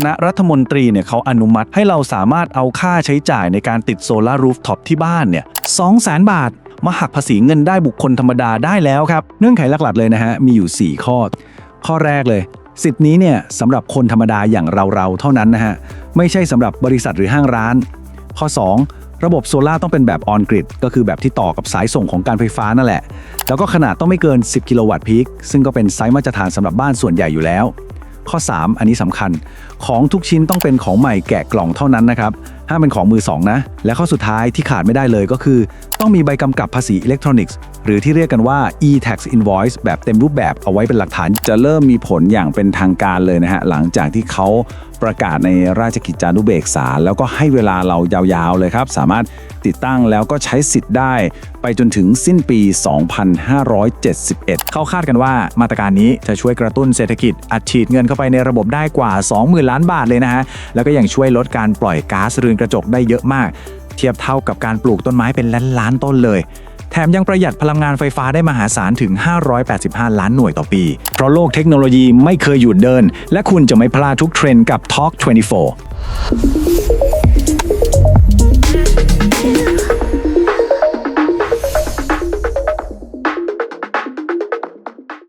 คณะรัฐมนตรีเนี่ยเขาอนุมัติให้เราสามารถเอาค่าใช้จ่ายในการติดโซลารูฟท็อปที่บ้านเนี่ย200,000บาท มาหักภาษีเงินได้บุคคลธรรมดาได้แล้วครับ เงื่อนไขหลักๆเลยนะฮะ มีอยู่ 4 ข้อ ข้อแรกเลย สิทธินี้เนี่ยสำหรับคนธรรมดาอย่างเราๆเท่านั้นนะฮะ ไม่ใช่สำหรับบริษัทหรือห้างร้าน ข้อ 2 ระบบโซลาต้องเป็นแบบออนกริดก็คือแบบที่ต่อกับสายส่งของการไฟฟ้านั่นแหละ แล้วก็ขนาดต้องไม่เกิน 10 กิโลวัตต์พีคซึ่งก็เป็นไซส์มาตรฐานสำหรับบ้านส่วนใหญ่อยู่แล้ว ข้อ 3 อันนี้สำคัญ ของทุกชิ้นต้องเป็นของใหม่แกะกล่องเท่านั้นนะครับห้ามเป็นของมือสองนะ และข้อสุดท้ายที่ขาดไม่ได้เลยก็คือ ต้องมีใบกำกับภาษีอิเล็กทรอนิกส์ หรือที่เรียกกันว่า e-tax invoice แบบเต็มรูปแบบเอาไว้เป็นหลักฐาน จะเริ่มมีผลอย่างเป็นทางการเลยนะฮะ หลังจากที่เขาประกาศในราชกิจจานุเบกษา แล้วก็ให้เวลาเรายาวๆเลยครับ สามารถติดตั้งแล้วก็ใช้สิทธิ์ได้ ไปจนถึงสิ้นปี 2571 เขาคาดกันว่ามาตรการนี้จะช่วยกระตุ้นเศรษฐกิจ อัดฉีดเงินเข้าไปในระบบได้กว่า 20,000 ล้านบาทเลยนะฮะ แล้วก็ยังช่วยลดการปล่อยก๊าซเรือนกระจกได้เยอะมาก เทียบเท่ากับการปลูกต้นไม้เป็นล้านล้านๆต้นเลย มยังประหยัดพลังงานไฟฟ้าได้มหาศาลถึง 585 ล้านหน่วยต่อปี เพราะโลกเทคโนโลยีไม่เคยหยุดเดิน และคุณจะไม่พลาดทุกเทรนด์กับ Talk 24